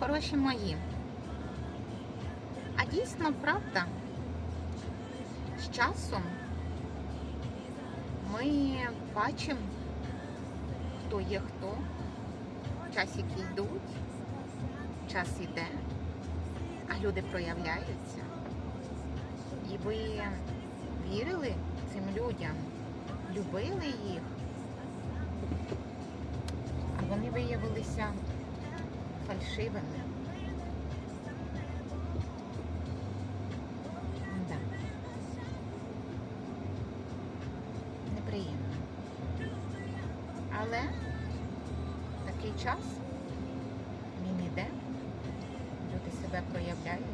хороші мої. А дійсно, правда, з часом ми бачимо, хто є хто, часики йдуть, час іде, а люди проявляються. І ви вірили цим людям, любили їх, а вони виявилися фальшивими. Да. Неприємно. Але такий час він іде, люди себе проявляють,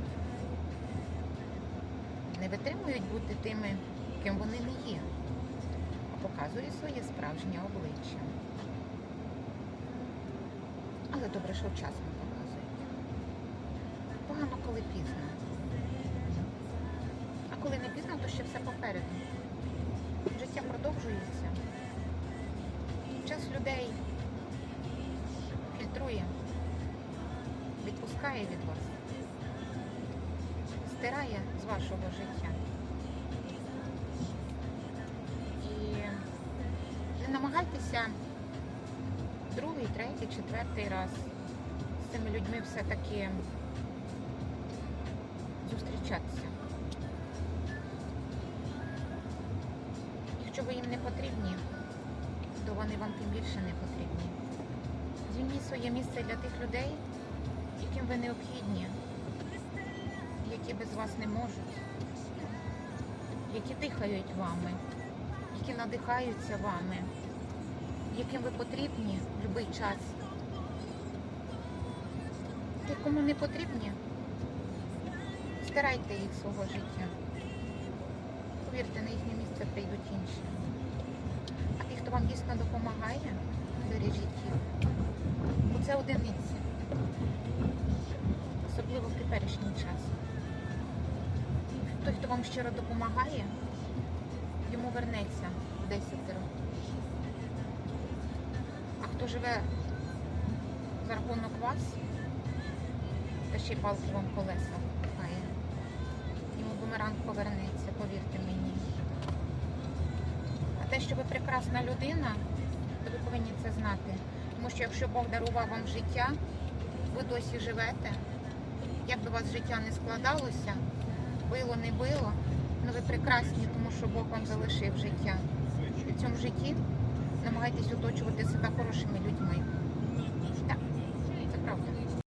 не витримують бути тими, ким вони не є, а показують своє справжнє обличчя. Але добре, що вчасно показують. Погано, коли пізно. А коли не пізно, то ще все попереду. Життя продовжується. Час людей фільтрує, відпускає від вас, стирає з вашого життя. І не намагайтеся другий, третій, четвертий раз з цими людьми все-таки зустрічатися. Якщо ви їм не потрібні, то вони вам тим більше не потрібні. Звільніть своє місце для тих людей, яким ви необхідні, які без вас не можуть, які дихають вами, які надихаються вами, яким ви потрібні в будь-який час. Ті, кому не потрібні, стирайте їх свого життя. Повірте, на їхнє місце прийдуть інші. А ті, хто вам дійсно допомагає, бережіть їх. Бо це одиниці. Особливо в теперішній час. Той, хто вам щиро допомагає, йому вернеться в десятеро. А хто живе за рахунок вас, та ще й палки вам колеса пхає, йому бумеранг повернеться, повірте мені. А те, що ви прекрасна людина, то ви повинні це знати. Тому що якщо Бог дарував вам життя, ви досі живете, як би у вас життя не складалося, било, не било, але ви прекрасні, тому що Бог вам залишив життя. В цьому житті намагайтесь оточувати себе хорошими людьми.